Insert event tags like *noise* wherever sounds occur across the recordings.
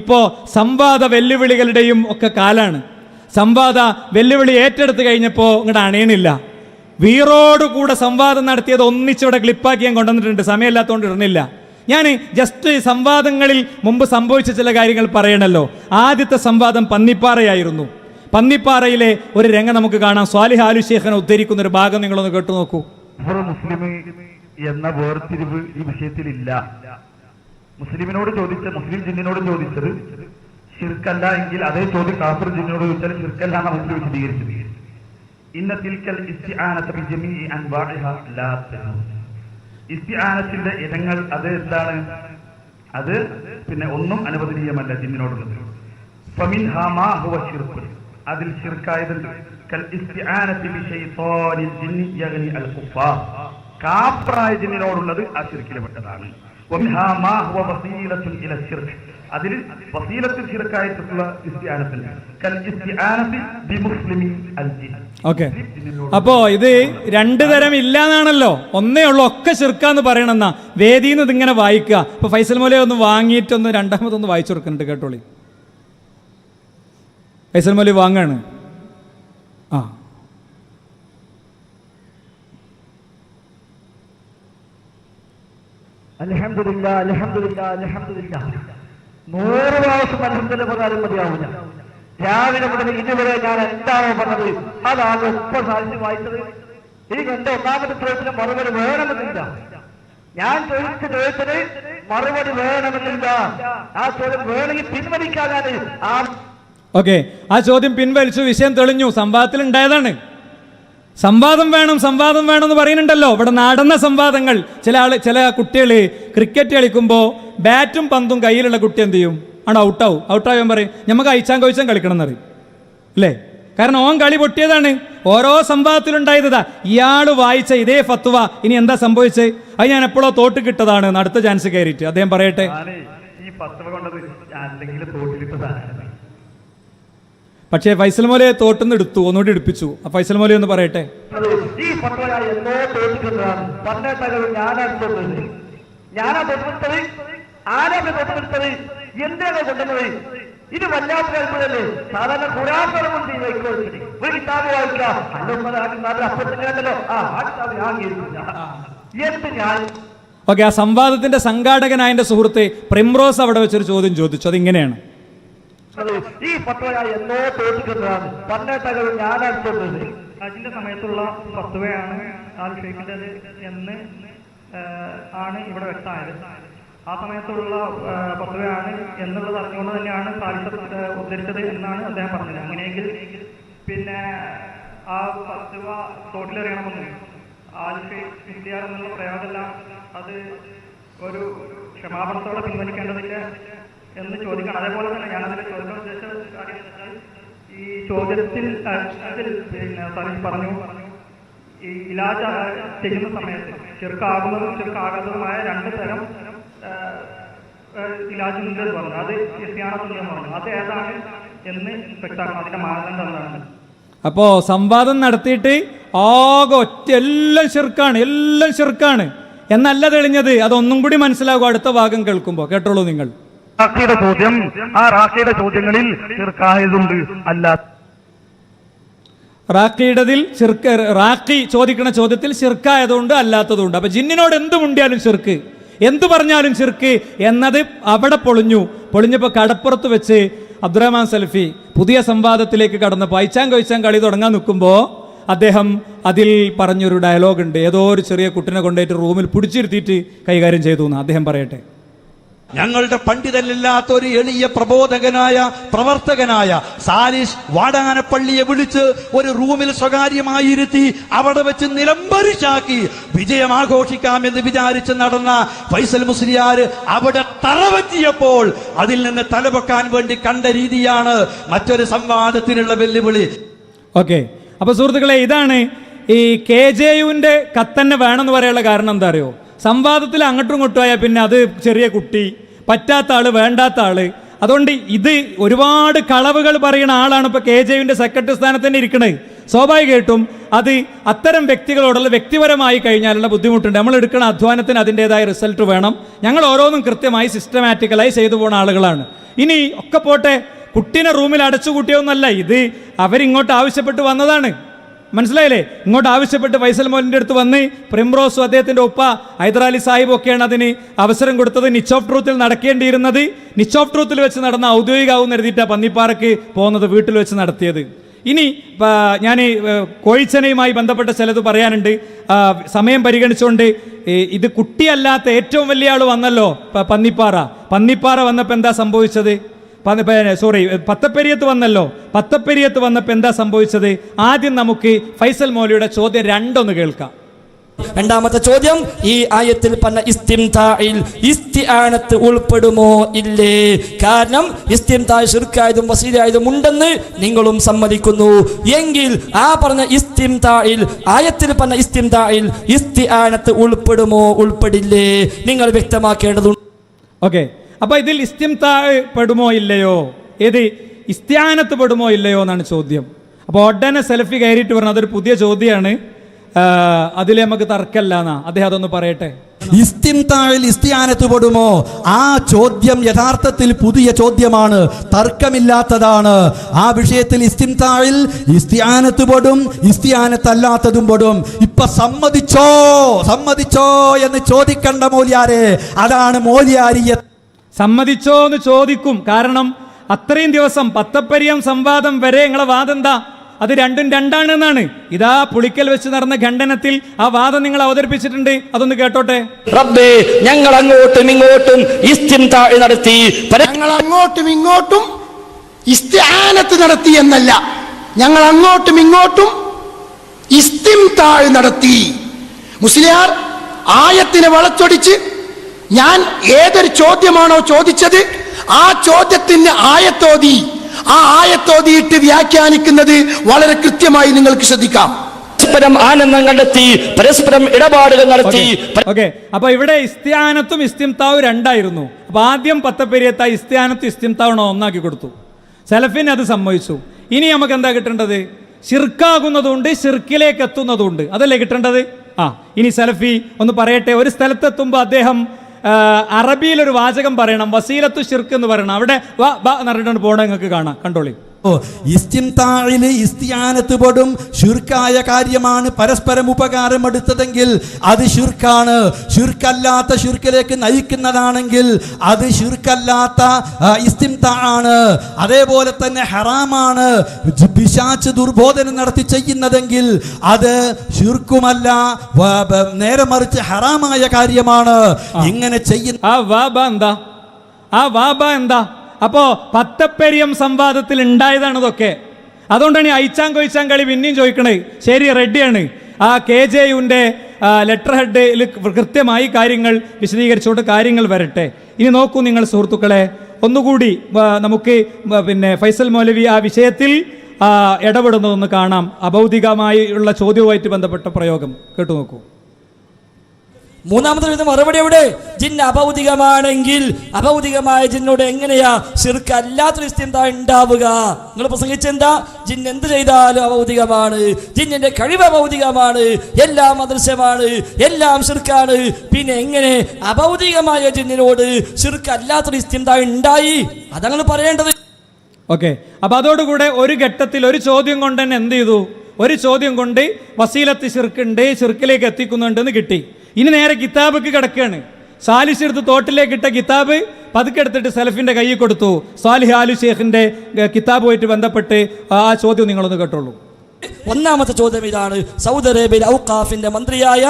ഇപ്പോൾ സംവാദ വെല്ലുവിളികളുടെയും ഒക്കെ കാലാണ്. സംവാദ വെല്ലുവിളി ഏറ്റെടുത്ത് കഴിഞ്ഞപ്പോൾ ഇങ്ങോട്ട് അണയണില്ല. വീറോടുകൂടെ സംവാദം നടത്തിയത് ഒന്നിച്ചിവിടെ ക്ലിപ്പാക്കി ഞാൻ കൊണ്ടുവന്നിട്ടുണ്ട്. സമയമില്ലാത്തതുകൊണ്ട് ഇടുന്നില്ല. ഞാൻ ജസ്റ്റ് സംവാദങ്ങളിൽ മുമ്പ് സംഭവിച്ച ചില കാര്യങ്ങൾ പറയണല്ലോ. ആദ്യത്തെ സംവാദം പന്നിപ്പാറയായിരുന്നു. പന്നിപ്പാറയിലെ ഒരു രംഗം നമുക്ക് കാണാം. സ്വാലിഹ് ആലു ശേഖനെ ഉദ്ധരിക്കുന്ന ഒരു ഭാഗം നിങ്ങളൊന്ന് കേട്ടു നോക്കൂ. എന്ന വേർതിരിവ് ഈ വിഷയത്തിലില്ല. മുസ്ലിമിനോട് ചോദിച്ച മുസ്ലിം ജിന്നിനോട് ചോദിച്ചത് ഷിർക്കല്ല എങ്കിൽ അതേ ചോദ്യം കാഫർ ജിന്നിനോട് ചോദിച്ചാൽ ഷിർക്കല്ല എന്ന മുസ്ലിം വിശദീകരിച്ചത്. ഇന്ന തിൽക്കൽ ഇസ്തിആനത ബിജമീഇ അൻവാഇഹ ലാ തജൂസ് ഇസ്തിആനത്തിന്റെ ഇനങ്ങൾ അത് എന്താണ്? അത് പിന്നെ ഒന്നും അനുവദനീയമല്ല ജിന്നിനോടുള്ളത്. ഹുവ അതിൽ കുഫാർ. കാഫറായ ജിന്നിനോടുള്ളത് ആ ശിർക്കിൽപ്പെട്ടതാണ് വമിൻഹാ അതിൽ വസീലത്തിൽ ജിൻ. ഓക്കെ. അപ്പോ ഇത് രണ്ടു തരം ഇല്ലാന്നാണല്ലോ. ഒന്നേ ഉള്ളൂ ഒക്കെ ചെറുക്കാന്ന് പറയണെന്ന. വേദിയിൽ നിന്ന് ഇതിങ്ങനെ വായിക്കുക. അപ്പൊ ഫൈസൽ മോലെ ഒന്ന് വാങ്ങിയിട്ടൊന്ന് രണ്ടാമതൊന്ന് വായിച്ചു കൊടുക്കുന്നുണ്ട് കേട്ടോളി. ഫൈസൽ മോലി വാങ്ങാണ്. ആ. അലഹമില്ല അലഹമില്ല അലഹമില്ല നൂറ് പ്രാവശ്യം അലഹമില്ല പ്രകാരം മതിയാവില്ല രാവിലെ മുതൽ ഇതുവരെ ഞാൻ എന്താണോ പറഞ്ഞത് അതാണ് ഇപ്പൊ സാധിച്ചു വായിച്ചത്. എനിക്ക് എന്റെ ഒന്നാമത്തെ ചോദ്യത്തിന് മറുപടി വേണമെന്നില്ല. ഞാൻ ചോദിച്ച ചോദ്യത്തിന് മറുപടി വേണമെന്നില്ല. ആ ചോദ്യം വേണമെങ്കിൽ പിൻവലിക്കാനാണ് ആ ഓക്കെ ആ ചോദ്യം പിൻവലിച്ചു വിഷയം തെളിഞ്ഞു സംവാദത്തിൽ ഉണ്ടായതാണ്. സംവാദം വേണം സംവാദം വേണം എന്ന് പറയുന്നുണ്ടല്ലോ. ഇവിടെ നടന്ന സംവാദങ്ങൾ. ചില ആൾ ചില കുട്ടികൾ ക്രിക്കറ്റ് കളിക്കുമ്പോൾ ബാറ്റും പന്തും കയ്യിലുള്ള കുട്ടി എന്ത് ചെയ്യും? ആണ് ഔട്ടാവും. ഔട്ടാവാൻ പറയും നമുക്ക് അയച്ചാൻ കൊയിച്ചാൻ കളിക്കണം എന്നറിയും അല്ലേ? കാരണം ഓൻ കളി പൊട്ടിയതാണ്. ഓരോ സംഭവത്തിലുണ്ടായതാ ഇയാൾ വായിച്ച ഇതേ ഫത്വ ഇനി എന്താ സംഭവിച്ചത് അത് ഞാൻ എപ്പോഴോ തോട്ട് കിട്ടതാണ്. അടുത്ത ചാൻസ് കയറിയിട്ട്. അദ്ദേഹം പറയട്ടെ. ഈ ഫത്വ കൊണ്ടത്. പക്ഷേ ഫൈസൽ മോലയെ തോട്ടുനിന്ന് എടുത്തു ഒന്നുകൂടി എടുപ്പിച്ചു. ആ ഫൈസൽ മോലെ ഒന്ന് പറയട്ടെ? ഈ ഞാനാണ് ഇത് വല്ലാത്ത കൽപ്പനല്ലേ സാധാരണ ഒരു കിതാബ് ആ ആ കിതാബ് ഞാൻ കേൾക്കില്ല എന്ത് ഞാൻ? ഓക്കെ ആ സംവാദത്തിന്റെ സംഘാടകനായ സുഹൃത്തെ പ്രിംറോസ് അവിടെ വെച്ചൊരു ചോദ്യം ചോദിച്ചു. അതിങ്ങനെയാണ്. ഈ പട്ടവ എന്നോ തോന്നിക്കുന്നതാണ്. പണ്ടേട്ടകൾ ഞാൻ അടിച്ചത് ഹജിന്റെ സമയത്തുള്ള ഫത്വയാണ് ആൽ ഷെയ്ഖിന്റെ എന്ന് ആണ് ഇവിടെ വ്യക്തമായത്. ആ സമയത്തുള്ള ആ, ഫത്വയാണ് എന്നുള്ളത് അറിഞ്ഞുകൊണ്ട് തന്നെയാണ് സാലിസ ഉദ്ധരിച്ചത് എന്നാണ് അദ്ദേഹം പറഞ്ഞത്. അങ്ങനെയെങ്കിൽ പിന്നെ ആ ഫത്വ തോട്ടിലെറിയണമെന്ന് ആൽ ഷെയ്ഖ് ഇന്ത്യ എന്നുള്ള പ്രയോഗമെല്ലാം അത് ഒരു ക്ഷമാപണത്തോടെ പിൻവലിക്കേണ്ടതില്ല എന്ന് ചോദിക്കണം. അതേപോലെ തന്നെ ഞാനതിൽ ചോദിക്കാൻ ഉദ്ദേശിച്ച കാര്യം ഈ ചോദ്യത്തിൽ അതിൽ പിന്നെ പറഞ്ഞു പറഞ്ഞു ഈ ഇലാജ് ചെയ്യുന്ന സമയത്ത് ചെറുക്കാകുന്നതും ചെറുക്കാകാത്തതുമായ രണ്ട് തരം ഇലാജ് എന്ന് പറഞ്ഞു. അത് യസ്യാണത്തുണ്ടെന്ന് പറഞ്ഞു. അത് ഏതാണ് എന്ന് വ്യക്തമാക്കണം അതിന്റെ മാനദണ്ഡം എന്താണ് അപ്പോൾ സംവാദം നടത്തിയിട്ട് ആകെ ഒറ്റ എല്ലാം ചെറുക്കാണ് എല്ലാം ചെറുക്കാണ്. എന്നല്ല തെളിഞ്ഞത്. അതൊന്നും കൂടി മനസ്സിലാകും അടുത്ത ഭാഗം കേൾക്കുമ്പോൾ കേട്ടോളൂ നിങ്ങൾ. റാഖിയുടെ ചോദ്യം ആ റാഖിയുടെ ചോദ്യങ്ങളിൽ ചെറുക്കായതുണ്ട്. അല്ല. റാക്കിയുടേതിൽ ചെറുക്ക റാക്കി ചോദിക്കുന്ന ചോദ്യത്തിൽ ചെറുക്കായതുകൊണ്ട് അല്ലാത്തതുകൊണ്ട് അപ്പൊ ജിന്നിനോട് എന്ത് മുണ്ടിയാലും ചെറുക്ക്? എന്തു പറഞ്ഞാലും ചെറുക്ക്? എന്നത് അവിടെ പൊളിഞ്ഞു. പൊളിഞ്ഞപ്പോൾ കടപ്പുറത്ത് വെച്ച് അബ്ദുറഹ്മാൻ സൽഫി പുതിയ സംവാദത്തിലേക്ക് കടന്നപ്പോൾ അയച്ചാൻ കഴിച്ചാൻ കളി തുടങ്ങാൻ നിൽക്കുമ്പോൾ അദ്ദേഹം അതിൽ പറഞ്ഞൊരു ഡയലോഗ് ഉണ്ട് ഏതോ ഒരു ചെറിയ കുട്ടിനെ കൊണ്ടുപോയിട്ട് റൂമിൽ പിടിച്ചിരുത്തിയിട്ട് കൈകാര്യം ചെയ്തു എന്ന് അദ്ദേഹം പറയട്ടെ. ഞങ്ങളുടെ പണ്ഡിതനില്ലാത്ത ഒരു എളിയ പ്രബോധകനായ പ്രവർത്തകനായ സാലിഷ് വാടാനപ്പള്ളിയെ വിളിച്ച് ഒരു റൂമിൽ സ്വകാര്യമായിരുത്തി അവിടെ വെച്ച് നിലംബരിച്ചാക്കി വിജയം ആഘോഷിക്കാമെന്ന് വിചാരിച്ച് നടന്ന ഫൈസൽ മുസ്ലിയാർ അവിടെ തറവറ്റിയപ്പോൾ അതിൽ നിന്ന് തലപൊക്കാൻ വേണ്ടി കണ്ട രീതിയാണ് മറ്റൊരു സംവാദത്തിനുള്ള വെല്ലുവിളി. ഓക്കെ. അപ്പൊ സുഹൃത്തുക്കളെ ഇതാണ് ഈ കെ ജെ യുവിന്റെ കത്തന്നെ വേണമെന്ന് പറയാനുള്ള കാരണം എന്താ അറിയോ? സംവാദത്തിൽ അങ്ങോട്ടും ഇങ്ങോട്ടും ആയാൽ പിന്നെ അത് ചെറിയ കുട്ടി പറ്റാത്ത ആൾ വേണ്ടാത്ത ആൾ. അതുകൊണ്ട് ഇത് ഒരുപാട് കളവുകൾ പറയുന്ന ആളാണ് ഇപ്പൊ കെ ജെ യുവിന്റെ സെക്രട്ടറി സ്ഥാനത്ത് തന്നെ ഇരിക്കുന്നത് സ്വാഭാവികമായിട്ടും അത് അത്തരം വ്യക്തികളോടുള്ള വ്യക്തിപരമായി കഴിഞ്ഞാലുള്ള ബുദ്ധിമുട്ടുണ്ട്. നമ്മൾ എടുക്കുന്ന അധ്വാനത്തിന് അതിന്റെതായ റിസൾട്ട് വേണം. ഞങ്ങൾ ഓരോന്നും കൃത്യമായി സിസ്റ്റമാറ്റിക്കലായി ചെയ്തു പോകുന്ന ആളുകളാണ്. ഇനി ഒക്കെ പോട്ടെ കുട്ടീനെ റൂമിൽ അടച്ചു അടച്ചുകൂട്ടിയൊന്നല്ല ഇത് അവരിങ്ങോട്ട് ആവശ്യപ്പെട്ട് വന്നതാണ്. മനസ്സിലായില്ലേ? ഇങ്ങോട്ട് ആവശ്യപ്പെട്ട് ഫൈസൽ മോലിന്റെ അടുത്ത് വന്ന് പ്രിംറോസും അദ്ദേഹത്തിന്റെ ഉപ്പ ഹൈദരാലി സാഹിബ് ഒക്കെയാണ് അതിന് അവസരം കൊടുത്തത്. നിച്ച് ഓഫ് ട്രൂത്തിൽ നടക്കേണ്ടിയിരുന്നത്. നിച്ച് ഓഫ് ട്രൂത്തിൽ വെച്ച് നടന്ന ഔദ്യോഗികാവും എഴുതിയിട്ടാണ് പന്നിപ്പാറയ്ക്ക് പോകുന്നത് വീട്ടിൽ വെച്ച് നടത്തിയത്. ഇനി ഞാൻ കോഴിച്ചനയുമായി ബന്ധപ്പെട്ട ചിലത് പറയാനുണ്ട്. സമയം പരിഗണിച്ചുകൊണ്ട് ഇത് കുട്ടിയല്ലാത്ത ഏറ്റവും വലിയ ആൾ വന്നല്ലോ പന്നിപ്പാറ. പന്നിപ്പാറ വന്നപ്പോൾ എന്താ സംഭവിച്ചത്? സോറി പത്തപ്പെരിയത്ത് വന്നല്ലോ. പത്തപ്പെരിയത്ത് വന്നപ്പോൾ എന്താ സംഭവിച്ചത്? ആദ്യം നമുക്ക് ഫൈസൽ മൗലിയുടെ ചോദ്യം രണ്ടൊന്ന് കേൾക്കാം. രണ്ടാമത്തെ ചോദ്യം ഈ ആയത്തിൽ പറഞ്ഞ ഇസ്തിംതായിൽ ഇസ്തിആനത്ത് ഉൾപ്പെടുമോ ഇല്ലേ? കാരണം ഇസ്തിംതായ് ഷിർക്കായതും വസീലായതും ഉണ്ടെന്ന് നിങ്ങളും സമ്മതിക്കുന്നു. എങ്കിൽ ആ പറഞ്ഞ ഇസ്തിംതായിൽ ആയത്തിൽ പറഞ്ഞ ഇസ്തിംതായിൽ ഇസ്തിആനത്ത് ഉൾപ്പെടുമോ ഉൾപ്പെടില്ലേ? നിങ്ങൾ വ്യക്തമാക്കേണ്ടതുണ്ട്. ഓക്കെ അപ്പൊ ഇതിൽ ഇസ്തിംതാ പെടുമോ ഇല്ലയോ? ഏത്? ഇസ്ത്യാനത്ത് പെടുമോ ഇല്ലയോ എന്നാണ് ചോദ്യം. അപ്പോൾ ഉടനെ സെൽഫി കയറിയിട്ട് പറഞ്ഞു അതൊരു പുതിയ ചോദ്യമാണ് അതിൽ നമുക്ക് തർക്കമല്ല എന്നാ. അദ്ദേഹം അതൊന്ന് പറയട്ടെ. ഇസ്തിംതാഴിൽ ഇസ്തിയാനത്ത് ആ ചോദ്യം യഥാർത്ഥത്തിൽ പുതിയ ചോദ്യമാണ്. തർക്കമില്ലാത്തതാണ്. ആ വിഷയത്തിൽ ഇസ്തിംതാഴിൽ ഇസ്തിയാനത്ത് പെടും ഇസ്തിയാനത്തല്ലാത്തതും പെടും. ഇപ്പൊ സമ്മതിച്ചോ? സമ്മതിച്ചോ എന്ന് ചോദിക്കണ്ട മൂല്യാരെ. അതാണ് മൂല്യാരിയ സമ്മതിച്ചോ എന്ന് ചോദിക്കും. കാരണം അത്രയും ദിവസം പത്തപ്പരിയം സംവാദം വരെ നിങ്ങളെ വാദം എന്താ അത് രണ്ടും രണ്ടാണ് എന്നാണ് ഇതാ പുളിക്കൽ വെച്ച് നടന്ന ഖണ്ഡനത്തിൽ ആ വാദം നിങ്ങൾ അവതരിപ്പിച്ചിട്ടുണ്ട്. അതൊന്ന് കേട്ടോട്ടെ? റബ്ബേ ഞങ്ങൾ അങ്ങോട്ടും ഇങ്ങോട്ടും നടത്തി ഞങ്ങൾ അങ്ങോട്ടും ഇങ്ങോട്ടും ഇസ്തിആനത്ത് നടത്തി എന്നല്ല. ഞങ്ങൾ അങ്ങോട്ടും ഇങ്ങോട്ടും ഇസ്തിം താഴെ നടത്തി. മുസ്ലിയാർ ആയത്തിനെ വളച്ചൊടിച്ച് ഞാൻ ഏതൊരു ചോദ്യമാണോ ചോദിച്ചത് ആ ചോദ്യത്തിന് ആയത്തോതി ആ ആയത്തോതിയിട്ട് വ്യാഖ്യാനിക്കുന്നത് വളരെ കൃത്യമായി നിങ്ങൾക്ക് ശ്രദ്ധിക്കാം. പരസ്പരം ആനന്ദം കണ്ടെത്തി പരസ്പരം ഇടപാടുകൾ നടത്തി. ഓക്കെ അപ്പൊ ഇവിടെ ഇസ്ത്യാനത്തും ഇസ്തിംതാവും രണ്ടായിരുന്നു. അപ്പൊ ആദ്യം പത്തപ്പെരിയത്ത ഇസ്ത്യാനത്തും ഇസ്തിംതാവണോ ഒന്നാക്കി കൊടുത്തു. സെലഫിന് അത് സമ്മതിച്ചു. ഇനി നമുക്ക് എന്താ കിട്ടേണ്ടത്? ഷിർക്കാകുന്നതുണ്ട് ഷിർക്കിലേക്ക് എത്തുന്നതുണ്ട് അതല്ലേ കിട്ടേണ്ടത്? ആ ഇനി സെലഫി ഒന്ന് പറയട്ടെ. ഒരു സ്ഥലത്തെത്തുമ്പോൾ അദ്ദേഹം അറബിയിൽ ഒരു വാചകം പറയണം വസീലത്തു ഷിർക്ക് എന്ന് പറയണം. അവിടെ വ ബാ എന്ന് പറഞ്ഞിട്ടാണ് പോകണം നിങ്ങൾക്ക് കാണാം. കണ്ടോളി. ഇസ്തിംതാഴിൽ ഇസ്തിയാനത്ത് പെടും. ഷിർക്കായ കാര്യമാണ് പരസ്പരം ഉപകാരം എടുത്തതെങ്കിൽ അത് ഷിർക്കാണ് ഷിർക്കല്ലാത്ത ഷിർക്കിലേക്ക് നയിക്കുന്നതാണെങ്കിൽ അത് ഷിർക്കല്ലാത്ത ഇസ്തിംതാണ് അതേപോലെ തന്നെ ഹറാമാണ് പിശാച്ച് ദുർബോധനം നടത്തി ചെയ്യുന്നതെങ്കിൽ അത് ഷിർക്കുമല്ല നേരെ മറിച്ച് ഹറാമായ കാര്യമാണ്. ഇങ്ങനെ ചെയ്യുന്ന ആ വാബ എന്താ? ആ വാബ എന്താ? അപ്പോ പത്തപ്പെരിയം സംവാദത്തിൽ ഉണ്ടായതാണ് ഇതൊക്കെ. അതുകൊണ്ടാണ് ഈ അയച്ചാൻ കൊയിച്ചാൻ കളി പിന്നെയും ചോദിക്കണേ. ശരി റെഡിയാണ്. ആ കെ ജെ യുവിന്റെ ലെറ്റർ ഹെഡിൽ കൃത്യമായി കാര്യങ്ങൾ വിശദീകരിച്ചുകൊണ്ട് കാര്യങ്ങൾ വരട്ടെ. ഇനി നോക്കൂ നിങ്ങൾ സുഹൃത്തുക്കളെ ഒന്നുകൂടി നമുക്ക് പിന്നെ ഫൈസൽ മൗലവി ആ വിഷയത്തിൽ ഇടപെടുന്നതൊന്ന് കാണാം. അഭൗതികമായി ഉള്ള ചോദ്യവുമായിട്ട് ബന്ധപ്പെട്ട പ്രയോഗം. കേട്ടു നോക്കൂ. മൂന്നാമത്തെ ചോദ്യം മറുപടി എവിടെ? ജിൻ അഭൗതികമാണെങ്കിൽ. അഭൗതികമായ ജിന്നോട് എങ്ങനെയാ? ശിർക്ക് അല്ലാത്തൊരു ഇസ്തിന്ത ഉണ്ടാവുക. നിങ്ങൾ പ്രസംഗിച്ചെന്താ? ജിൻ എന്ത് ചെയ്താലും അഭൗതികമാണ്. ജിന്നിന്റെ കഴിവ് അഭൗതികമാണ്. എല്ലാം അദൃശ്യമാണ്. എല്ലാം ശിർക്കാണ്. പിന്നെ എങ്ങനെ? അഭൗതികമായ ജിന്നിനോട് ശിർക്ക് അല്ലാത്തൊരു ഇസ്തിന്ത ഉണ്ടായി. അതങ്ങൾ പറയേണ്ടത്. ഓക്കെ. അപ്പൊ അതോടുകൂടെ ഒരു ഘട്ടത്തിൽ ഒരു ചോദ്യം കൊണ്ട് തന്നെ എന്ത് ചെയ്തു? ഒരു ചോദ്യം കൊണ്ട് വസീലത്ത് ശിർക്കുണ്ട് ശിർക്കിലേക്ക് എത്തിക്കുന്നുണ്ടെന്ന് കിട്ടി. ഇനി നേരെ കിതാബക്ക് കിടക്കുകയാണ്. സാലിഷ് എടുത്ത് തോട്ടിലേക്ക് ഇട്ട കിതാബ് പതുക്കെ എടുത്തിട്ട് സെലഫിന്റെ കയ്യിൽ കൊടുത്തു. സാലിഹ് ആലു ഷേഖിന്റെ ഏർ, കിതാബുമായിട്ട് ബന്ധപ്പെട്ട് ആ ചോദ്യം നിങ്ങളൊന്ന് കേട്ടോളൂ. ഒന്നാമത്തെ ചോദ്യം ഇതാണ്. സൗദി അറേബ്യയിൽ ഔക്കാഫിന്റെ മന്ത്രിയായ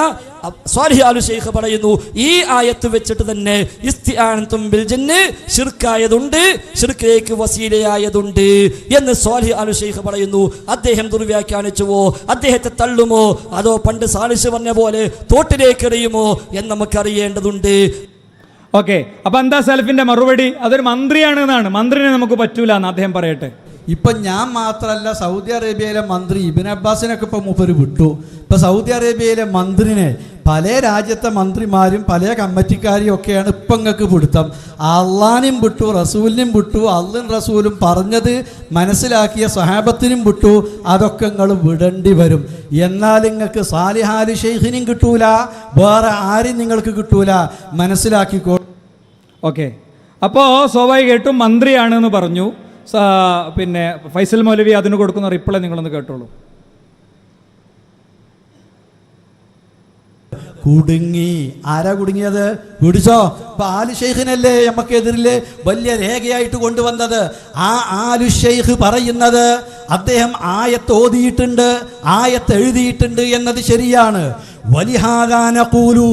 സ്വാലിഹ് അലു ഷെയ്ഖ് പറയുന്നു ഈ ആയത്ത് വെച്ചിട്ട് തന്നെ ഷിർക്കായതുണ്ട് ഷിർക്കിലേക്ക് വസീലയായതുണ്ട് എന്ന് സ്വാലിഹ് അലു ഷെയ്ഖ് പറയുന്നു. അദ്ദേഹം ദുർവ്യാഖ്യാനിച്ചുവോ? അദ്ദേഹത്തെ തള്ളുമോ? അതോ പണ്ട് സാലിഷ് പറഞ്ഞ പോലെ തോട്ടിലേക്ക് എറിയുമോ എന്ന് നമുക്കറിയേണ്ടതുണ്ട്. ഓക്കെ അപ്പൊ എന്താ സെൽഫിന്റെ മറുപടി അതൊരു മന്ത്രിയാണ് എന്നാണ് മന്ത്രിനെ നമുക്ക് പറ്റൂല എന്ന് അദ്ദേഹം പറയട്ടെ. ഇപ്പൊ ഞാൻ മാത്രമല്ല സൗദി അറേബ്യയിലെ മന്ത്രി ഇബിൻ അബ്ബാസിനൊക്കെ ഇപ്പൊ മൂപ്പര് വിട്ടു. ഇപ്പൊ സൗദി അറേബ്യയിലെ മന്ത്രിനെ പല രാജ്യത്തെ മന്ത്രിമാരും പല കമ്മിറ്റിക്കാരും ഒക്കെയാണ് ഇപ്പൊ നിങ്ങൾക്ക് പിടുത്തം. അള്ളാനും വിട്ടു റസൂലിനും വിട്ടു അള്ളും റസൂലും പറഞ്ഞത് മനസ്സിലാക്കിയ സഹാബത്തിനും വിട്ടു. അതൊക്കെ നിങ്ങൾ വിടേണ്ടി വരും. എന്നാൽ നിങ്ങൾക്ക് സാലിഹാലി ഷെയ്ഖിനും കിട്ടൂല വേറെ ആരും നിങ്ങൾക്ക് കിട്ടൂല. മനസ്സിലാക്കിക്കോ ഓക്കെ. അപ്പോൾ സ്വാഭാവികമായിട്ടും മന്ത്രിയാണെന്ന് പറഞ്ഞു. പിന്നെ ഫൈസൽ മൗലവി അതിന് കൊടുക്കുന്ന റിപ്ലൈ നിങ്ങളൊന്ന് കേട്ടോളൂ. കുടുങ്ങി ആരാ കുടുങ്ങിയത്? പിടിച്ചോ ഇപ്പൊ ആലു ഷെയ്ഖിനല്ലേ വലിയ രേഖയായിട്ട് കൊണ്ടുവന്നത്? ആ ആലു ഷെയ്ഖ് പറയുന്നത് അദ്ദേഹം ആയത്ത് ഓതിയിട്ടുണ്ട് ആയത്ത് എഴുതിയിട്ടുണ്ട് എന്നത് ശരിയാണ്. വലിഹാദാന കൂലു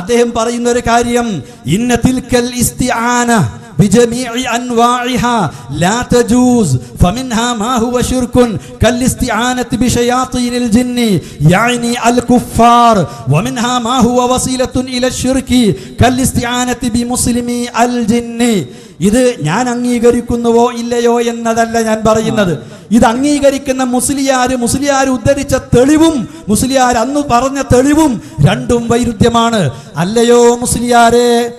അദ്ദേഹം പറയുന്ന ഒരു കാര്യം ഇന്ന തിൽക്കൽ ഇസ്തിആന بجميع أنواعها لا تجوز. فمنها ما هو شرك كالاستعانة بشياطين الجن يعني الكفار. ومنها ما هو وسيلة إلى الشرك كالاستعانة بمسلمي الجن. ഇത് ഞാൻ അംഗീകരിക്കുന്നുവോ ഇല്ലയോ എന്നതല്ല ഞാൻ പറയുന്നത്. ഇത് അംഗീകരിക്കുന്ന മുസ്ലിയാര് മുസ്ലിയാർ ഉദ്ധരിച്ച തെളിവും മുസ്ലിയാർ അന്ന് പറഞ്ഞ തെളിവും രണ്ടും വൈരുദ്ധ്യമാണ്. അല്ലയോ മുസ്ലിയാരെ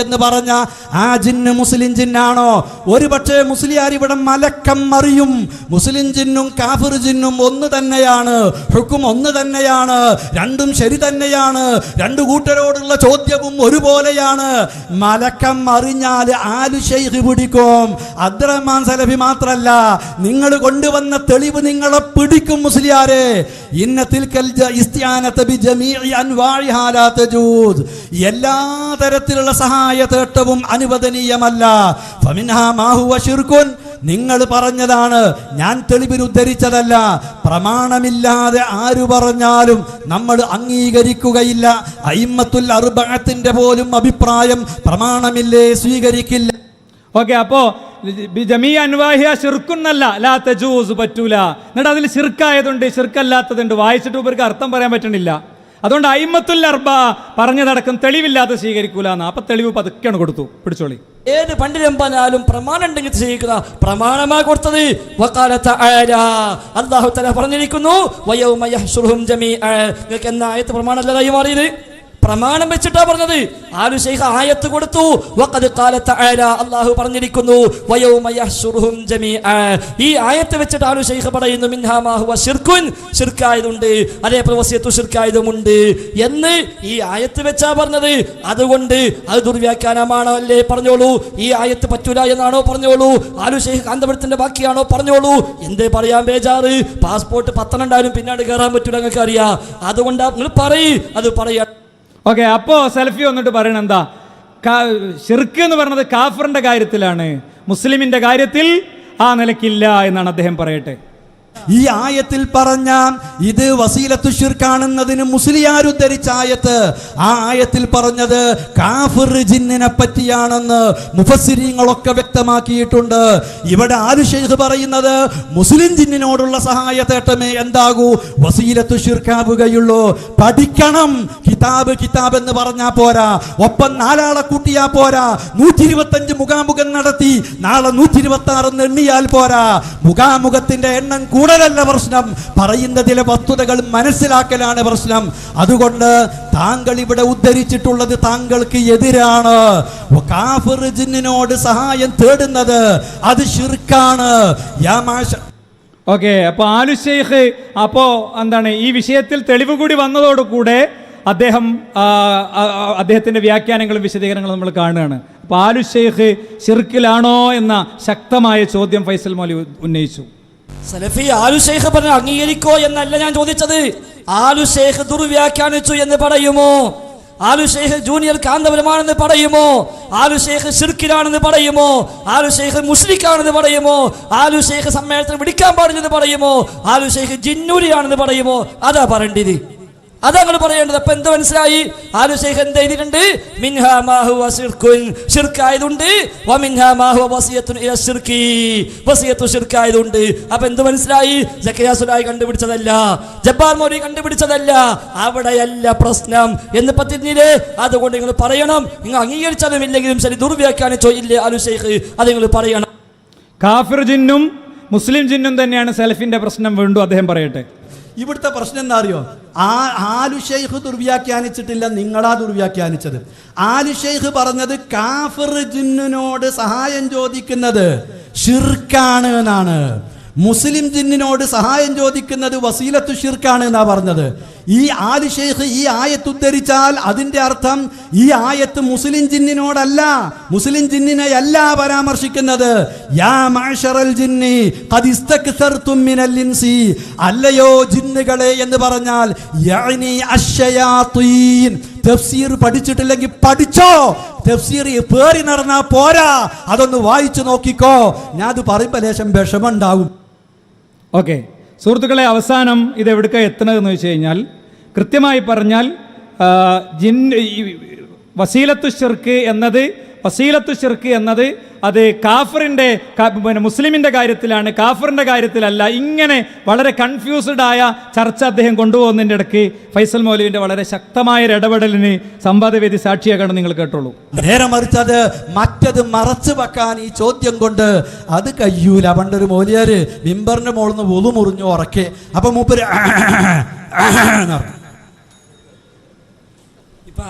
എന്ന് പറഞ്ഞ ആ ജിന്ന് മുസ്ലിം ജിന്നാണോ? ഒരു പക്ഷേ മുസ്ലിയാർ ഇവിടെ മലക്കം മറിയും. മുസ്ലിം ജിന്നും കാഫിർ ജിന്നും ഒന്ന് തന്നെയാണ്. ഹുക്കും ഒന്ന് തന്നെയാണ്. രണ്ടും ശരി തന്നെയാണ്. രണ്ടു കൂട്ടരോടുള്ള ചോദ്യവും ഒരുപോലെയാണ്. മലക്കം അറിഞ്ഞാൽ ആലു ഷെയ്ഖ് പിടിക്കും. അബ്ദുറഹ്മാൻ സലഫി മാത്രല്ല നിങ്ങൾ കൊണ്ടുവന്ന തെളിവ് നിങ്ങളെ പിടിക്കും മുസ്ലിയാരെ. എല്ലാ തരത്തിലുള്ള സഹായ തേട്ടവും അനുവദനീയമല്ല നിങ്ങൾ പറഞ്ഞതാണ്. ഞാൻ തെളിവിന് ഉദ്ധരിച്ചതല്ല. പ്രമാണമില്ലാതെ ആരു പറഞ്ഞാലും നമ്മൾ അംഗീകരിക്കുകയില്ല. അയിമത്തുൽ അർബഅത്തിന്റെ പോലും അഭിപ്രായം പ്രമാണമില്ലേ സ്വീകരിക്കില്ല. ഓക്കെ അപ്പോ ജമീ അൻവാഹിയ ഷിർക്കുന്നല്ല ലാ തജൂസ് പറ്റൂല. എന്നിട്ട് അതിൽ ഷിർക്കായതുണ്ട് ഷിർക്കല്ലാത്തതുണ്ട് വായിച്ചിട്ട് ഇവർക്ക് അർത്ഥം പറയാൻ പറ്റണില്ല. അതുകൊണ്ട് അയിമത്തുൽ അർബ പറഞ്ഞു നടക്കും തെളിവില്ലാതെ സ്വീകരിക്കൂല എന്ന് അപ്പൊ തെളിവ് പതുക്കെയാണ് കൊടുത്തു. പിടിച്ചോളി. ഏത് പണ്ഡിതൻ പറഞ്ഞാലും പ്രമാണം ഉണ്ടെങ്കിൽ സ്വീകരിക്കുക. പ്രമാണമാ കൊടുത്തത്. അള്ളാഹു തല പറഞ്ഞിരിക്കുന്നു. നിങ്ങൾക്ക് എന്നാ ആയത്ത് പ്രമാണമല്ല കൈമാറിയത് പ്രമാണം വെച്ചിട്ടാ പറഞ്ഞത്. ആലു ശൈഖ ആയത്ത് കൊടുത്തു. അല്ലാഹു പറഞ്ഞിരിക്കുന്നു ഈ ആയത്ത് വെച്ചിട്ട് ആലു ശൈഖ പറയുന്നു മിൻഹാ മാ ഹുവ ശിർക്കുൻ ശിർക്കായതുണ്ട്. അതേപോലെ വസിയത്തു ശിർക്കായതുമുണ്ട്. എന്ന് ഈ ആയത്ത് വെച്ചാ പറഞ്ഞത്. അതുകൊണ്ട് അത് ദുർവ്യാഖ്യാനമാണോ അല്ലേ പറഞ്ഞോളൂ. ഈ ആയത്ത് പറ്റൂല എന്നാണോ പറഞ്ഞോളൂ. ആലു ശൈഖ് കാന്തപുരത്തിന്റെ ബാക്കിയാണോ പറഞ്ഞോളൂ. എന്തേ പറയാൻ ബേജാറ്. പാസ്പോർട്ട് പത്തനുണ്ടായാലും പിന്നാട് കയറാൻ പറ്റൂല നിങ്ങൾക്ക് അറിയാം അതുകൊണ്ട് നിങ്ങൾ പറയ്. അത് പറയാ ഓക്കെ അപ്പോ സെൽഫി വന്നിട്ട് പറയണ എന്താ? ഷിർക്ക് എന്ന് പറയുന്നത് കാഫറിന്റെ കാര്യത്തിലാണ്. മുസ്ലിമിന്റെ കാര്യത്തിൽ ആ നിലയ്ക്കില്ല എന്നാണ് അദ്ദേഹം പറയട്ടെ. ഈ ആയത്തിൽ പറഞ്ഞ ഇത് വസീലത്തു ഷിർക്കാണെന്നതിന് മുസ്ലിയാർ ഉദ്ധരിച്ച ആയത്ത്. ആ ആയത്തിൽ പറഞ്ഞത് കാഫിർ ജിന്നിനെ പറ്റിയാണെന്ന് മുഫസിരിങ്ങളൊക്കെ വ്യക്തമാക്കിയിട്ടുണ്ട്. ഇവിടെ ആലു ഷെയ്ഖ് പറയുന്നത്? മുസ്ലിം ജിന്നിനോടുള്ള സഹായ തേട്ടമേ എന്താകൂ? വസീലത്തു ഷിർക്കാവുകയുള്ളൂ പഠിക്കണം. കിതാബ് കിതാബ് എന്ന് പറഞ്ഞാ പോരാ. ഒപ്പം നാലാളെ കൂട്ടിയാ പോരാ. നൂറ്റി ഇരുപത്തഞ്ച് മുഖാമുഖം നടത്തി. നാളെ നൂറ്റി ഇരുപത്തി ആറ് എണ്ണിയാൽ പോരാ. മുഖാമുഖത്തിന്റെ എണ്ണം കൂടുതലല്ല പ്രശ്നം. പറയുന്നതിലെ വസ്തുതകൾ മനസ്സിലാക്കലാണ് പ്രശ്നം. അതുകൊണ്ട് താങ്കൾ ഇവിടെ ഉദ്ധരിച്ചിട്ടുള്ളത് താങ്കൾക്ക് എതിരാണ്. കാഫിർ ജിന്നിനോട് സഹായം തേടുന്നത് അത് ഷിർക്കാണ് ഓക്കെ അപ്പോൾ ആലു ഷെയ്ഖ് അപ്പോ എന്താണ് ഈ വിഷയത്തിൽ തെളിവ് കൂടി വന്നതോടുകൂടെ അദ്ദേഹം അദ്ദേഹത്തിന്റെ വ്യാഖ്യാനങ്ങളും വിശദീകരണങ്ങളും നമ്മൾ കാണുകയാണ്. അപ്പോൾ ആലു ഷെയ്ഖ് ഷിർക്കിലാണോ എന്ന ശക്തമായ ചോദ്യം ഫൈസൽ മൗലി ഉന്നയിച്ചു. സലഫി ആലു ഷെയ്ഖ് പറഞ്ഞ അംഗീകരിക്കോ എന്നല്ല ഞാൻ ചോദിച്ചത്. ആലു ദുർവ്യാഖ്യാനിച്ചു എന്ന് പറയുമോ? ആലു ജൂനിയർ കാന്തപുരമാണെന്ന് പറയുമോ? ആലു ഷെയ്ഖ് പറയുമോ? ആലു ഷെയ്ഖ് മുസ്ലിക്കാണെന്ന് പറയുമോ? ആലു സമ്മേളനത്തിൽ വിളിക്കാൻ പാടില്ലെന്ന് പറയുമോ? ആലു ഷെയ്ഖ് ജിന്നൂരിയാണെന്ന് പറയുമോ? അതാ പറയേണ്ടത്. അതാ നിങ്ങൾ പറയേണ്ടത്. അപ്പൊ എന്ത് മനസ്സിലായി? ആലു ശൈഖ് എന്ത് എഴുതിയിട്ടുണ്ട്? മിൻഹാ മാഹു ഷിർക്കായതുണ്ട് ശിർക്കായതുണ്ട്. വ മിൻഹാ മാ ഹുവ വസിയത്തുൻ ഇല വസിയത്തു ശിർക്കായതുണ്ട്. അപ്പൊ എന്ത് മനസ്സിലായി? സക്കറിയ കണ്ടുപിടിച്ചതല്ല. ജബ്ബാർ മോരി കണ്ടുപിടിച്ചതല്ല. അവിടെയല്ല പ്രശ്നം. എന്ന് പറ്റില്ലേ അതുകൊണ്ട് നിങ്ങൾ പറയണം. നിങ്ങൾ അംഗീകരിച്ചാലും ഇല്ലെങ്കിലും ശരി ദുർവ്യാഖ്യാനിച്ചോ ഇല്ലേ ആലു ശൈഖ്? അത് നിങ്ങൾ പറയണം. കാഫിർ ജിന്നും മുസ്ലിം ജിന്നും തന്നെയാണ് സെൽഫിന്റെ പ്രശ്നം വീണ്ടും അദ്ദേഹം പറയട്ടെ. ഇവിടുത്തെ പ്രശ്നം എന്താ അറിയോ? ആ ആലു ഷെയ്ഖ് ദുർവ്യാഖ്യാനിച്ചിട്ടില്ല നിങ്ങളാ ദുർവ്യാഖ്യാനിച്ചത്. ആലു ഷെയ്ഖ് പറഞ്ഞത് കാഫിർ ജിന്നിനോട് സഹായം ചോദിക്കുന്നത് ഷിർക്കാണ് എന്നാണ്. മുസ്ലിം ജിന്നിനോട് സഹായം ചോദിക്കുന്നത് വസീലത്തു ഷിർക്കാണ് എന്നാ പറഞ്ഞത്. ഈ ആലി ഷെയ്ഖ് ഈ ആയത്ത് ഉദ്ധരിച്ചാൽ അതിന്റെ അർത്ഥം ഈ ആയത്ത് മുസ്ലിം ജിന്നിനോടല്ല മുസ്ലിം ജിന്നിനെ അല്ല പരാമർശിക്കുന്നത്. യാ ജിന്നി ഇൻസി അല്ലയോ ജിന്നുകളെ എന്ന് പറഞ്ഞാൽ യഅനി തഫ്സീർ പഠിച്ചിട്ടില്ലെങ്കിൽ പഠിച്ചോ തഫ്സീർ പേറി നടന്നാ പോരാ അതൊന്ന് വായിച്ചു നോക്കിക്കോ. ഞാൻ അത് പറയുമ്പോൾ ലേശം വിഷമുണ്ടാവും ഓക്കെ. സുഹൃത്തുക്കളെ അവസാനം ഇത് എവിടേക്ക് എത്തണതെന്ന് വെച്ച് കഴിഞ്ഞാൽ കൃത്യമായി പറഞ്ഞാൽ ജിൻ വസീലത്തു ഷിർക്ക് എന്നത് വസീലത്തു ഷിർക്ക് എന്നത് അത് കാഫറിന്റെ പിന്നെ മുസ്ലിമിന്റെ കാര്യത്തിലാണ് കാഫറിന്റെ കാര്യത്തിലല്ല ഇങ്ങനെ വളരെ കൺഫ്യൂസ്ഡ് ആയ ചർച്ച അദ്ദേഹം കൊണ്ടുപോകുന്നതിന്റെ ഇടയ്ക്ക് ഫൈസൽ മൗലവിന്റെ വളരെ ശക്തമായ ഒരു ഇടപെടലിന് സംവാദവേദി സാക്ഷിയാക്കണം നിങ്ങൾ കേട്ടോളൂ. നേരെ മറിച്ചത് മറ്റത് മറച്ചു വെക്കാൻ ഈ ചോദ്യം കൊണ്ട് അത് കഴിയൂല. പണ്ടൊരു മോലിയാര് മിമ്പറിന്റെ മുകളിൽ നിന്ന് ഒതു മുറിഞ്ഞു ഉറക്കെ അപ്പം മൂപ്പര്. *clears throat* ഇപ്പൊ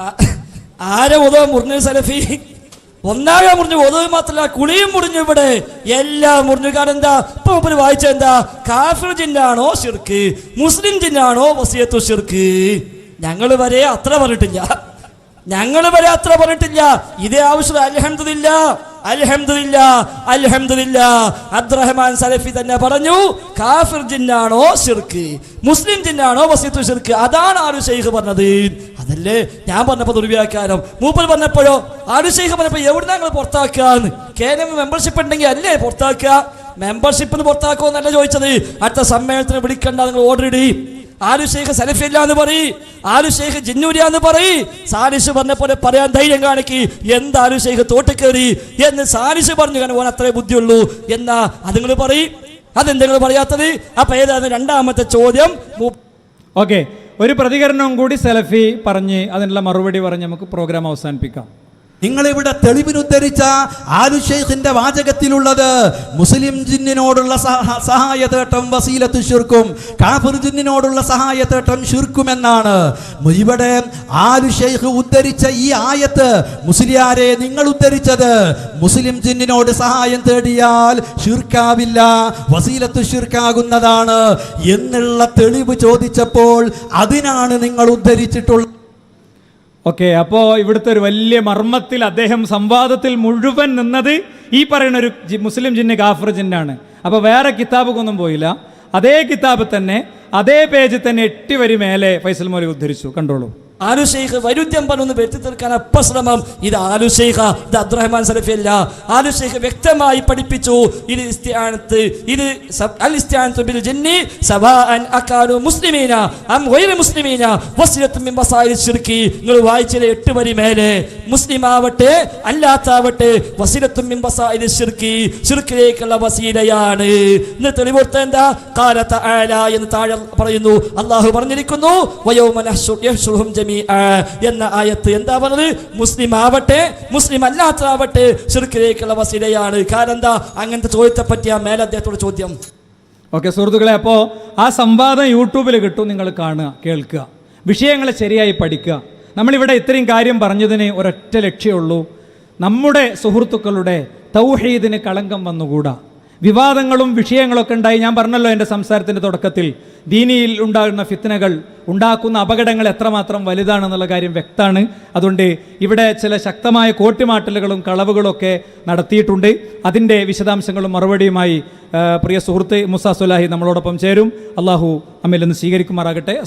ആരെ ഉദവ മുറിഞ്ഞ സലഫി? ഒന്നാകെ മുറിഞ്ഞു ഒതുവ് മാത്രമല്ല കുളിയും മുറിഞ്ഞു ഇവിടെ. എല്ലാം മുറിഞ്ഞു. കാരണം എന്താ? ഇപ്പൊ മുപ്പര് വായിച്ച എന്താ? കാഫിർ ജിന്നാണോ ഷിർക്ക് മുസ്ലിം ജിന്നാണോ വസിയത്തു ഷിർക്ക് ഞങ്ങൾ വരെ അത്ര പറഞ്ഞിട്ടില്ല. ഞങ്ങൾ വരെ അത്ര പറഞ്ഞിട്ടില്ല. ഇതേ ആവശ്യം അൽഹംദുലില്ല. അൽഹംദുലില്ല അൽഹംദില്ല അബ്ദുറഹ്മാൻ സലഫി തന്നെ പറഞ്ഞു കാഫിർ ജിന്നാണോ ഷിർക്ക് മുസ്ലിം ജിന്നാണോ വസീത്തു ഷിർക്ക് അതാണ് ആരു ഷെയ്ഖ് പറഞ്ഞത്. അതല്ലേ ഞാൻ പറഞ്ഞപ്പോൾ ദുർവ്യാഖ്യാനം മൂപ്പർ പറഞ്ഞപ്പോഴോ ആരു ഷെയ്ഖ് പറഞ്ഞപ്പോൾ എവിടെ ഞങ്ങൾ പുറത്താക്കാന്ന് കേരള മെമ്പർഷിപ്പ് ഉണ്ടെങ്കിൽ അല്ലേ പുറത്താക്കുക? മെമ്പർഷിപ്പ് പുറത്താക്കുമോ എന്നല്ല ചോദിച്ചത്. അടുത്ത സമ്മേളനത്തിന് വിളിക്കണ്ട നിങ്ങൾ ഓർഡർ ഇടി. ആരു ഷെയ്ഖ് സലഫില്ല എന്ന് പറയും. ആരു ഷെയ്ഖ് ജിന്നൂരിയ എന്ന് പറയും. സാലിസ് പോലെ പറയാൻ ധൈര്യം കാണിക്കി. എന്താ ആരു ഷെയ്ഖ് തോട്ട് കയറി എന്ന് സാലിസ് പറഞ്ഞു കാരണം ഓൻ അത്രേ ബുദ്ധിയുള്ളൂ. എന്നാ അതുങ്ങൾ പറയും. അതെന്തെങ്കിലും പറയാത്തത്? അപ്പൊ ഏതാണ് രണ്ടാമത്തെ ചോദ്യം? ഓക്കെ. ഒരു പ്രതികരണവും കൂടി സെലഫി പറഞ്ഞ് അതിനുള്ള മറുപടി പറഞ്ഞ് നമുക്ക് പ്രോഗ്രാം അവസാനിപ്പിക്കാം. നിങ്ങളിവിടെ തെളിവിനുദ്ധരിച്ച ആലുഷേഖിന്റെ വാചകത്തിലുള്ളത് മുസ്ലിം ജിന്നിനോടുള്ള സഹായ തേട്ടം വസീലത്ത് ഷിർക്കും കാഫിർ ജിന്നിനോടുള്ള സഹായതേട്ടം ഷിർക്കും എന്നാണ് ഇവിടെ ആലുഷേഖ് ഉദ്ധരിച്ച ഈ ആയത്ത് മുസ്ലിയാരെ നിങ്ങൾ ഉദ്ധരിച്ചത്. മുസ്ലിം ജിന്നിനോട് സഹായം തേടിയാൽ ഷിർക്കാവില്ല വസീലത്ത് ഷിർക്കാകുന്നതാണ് എന്നുള്ള തെളിവ് ചോദിച്ചപ്പോൾ അതിനാണ് നിങ്ങൾ ഉദ്ധരിച്ചിട്ടുള്ളത് ഓക്കെ അപ്പോൾ ഇവിടുത്തെ ഒരു വലിയ മർമ്മത്തിൽ അദ്ദേഹം സംവാദത്തിൽ മുഴുവൻ നിന്നത് ഈ പറയുന്ന ഒരു മുസ്ലിം ജിന്ന് ഗാഫർ ജിന്നാണ്. അപ്പോൾ വേറെ കിതാബൊന്നും പോയില്ല. അതേ കിതാബ് തന്നെ അതേ പേജിൽ തന്നെ എട്ടി വരി മേലെ ഫൈസൽ മോലി ഉദ്ധരിച്ചു. കണ്ടോളൂ. ആലു ഷെയ്ഖ് വൈരുദ്ധ്യം പറഞ്ഞൊന്ന് വരുത്തി തീർക്കാൻ അപ്പ ഇത് ആലുഷേഖ ഇത് അബ്ദുറഹ്മാൻ സലഫിയല്ല. ആലുഷേഖ് വ്യക്തമായി പഠിപ്പിച്ചു ഇത് ഇസ്തിആനത്ത് ഇത് അൽ ഇസ്തിആനത്തു ബിൽ ജിന്നി സവാഅൻ അക്കാനു മുസ്ലിമീന അം വൈര മുസ്ലിമീന വസിലത്തും മിൻ വസായിൽ ശിർക്കി. നിങ്ങൾ വായിച്ചിലെ എട്ട് വരി മേലെ മുസ്ലിം ആവട്ടെ അല്ലാത്താവട്ടെ വസിലത്തും മിൻ വസായിൽ ശിർക്കി ശിർക്കിലേക്കുള്ള വസീലയാണ്. ഇന്ന് തെളിവോർത്ത എന്താ? കാല ആല എന്ന് താഴെ പറയുന്നു. അള്ളാഹു പറഞ്ഞിരിക്കുന്നു വയോമ നഹ്ശു- യഹ്ശുറുഹും ജമീഅ എന്ന ആയത്ത് എന്താ പറഞ്ഞത് മുസ്ലിം ആവട്ടെ മുസ്ലിം അല്ലാത്തതാവട്ടെ ഷിർക്കിലേക്കുള്ള വസിലയാണ്. കാരണം എന്താ അങ്ങനത്തെ ചോദ്യത്തെ പറ്റിയ മേലെ അദ്ദേഹത്തോട് ചോദ്യം. ഓക്കെ സുഹൃത്തുക്കളെ അപ്പോൾ ആ സംവാദം യൂട്യൂബിൽ കിട്ടും നിങ്ങൾ കാണുക കേൾക്കുക. വിഷയങ്ങളെ ശരിയായി പഠിക്കുക. നമ്മളിവിടെ ഇത്രയും കാര്യം പറഞ്ഞതിന് ഒരൊറ്റ ലക്ഷ്യമുള്ളൂ നമ്മുടെ സുഹൃത്തുക്കളുടെ തൗഹീദിന് കളങ്കം വന്നുകൂടാ. വിവാദങ്ങളും വിഷയങ്ങളൊക്കെ ഉണ്ടായി. ഞാൻ പറഞ്ഞല്ലോ എന്റെ സംസാരത്തിന്റെ തുടക്കത്തിൽ. ദീനിയിൽ ഉണ്ടാകുന്ന ഫിത്തനകൾ ഉണ്ടാക്കുന്ന അപകടങ്ങൾ എത്രമാത്രം വലുതാണെന്നുള്ള കാര്യം വ്യക്തമാണ്. അതുകൊണ്ട് ഇവിടെ ചില ശക്തമായ കോട്ടിമാട്ടലുകളും കളവുകളൊക്കെ നടത്തിയിട്ടുണ്ട്. അതിന്റെ വിശദാംശങ്ങളും മറുപടിയുമായി പ്രിയ സുഹൃത്ത് മുസ സുലാഹി നമ്മളോടൊപ്പം ചേരും. അള്ളാഹു അമ്മയിൽ നിന്ന് സ്വീകരിക്കുമാറാകട്ടെ.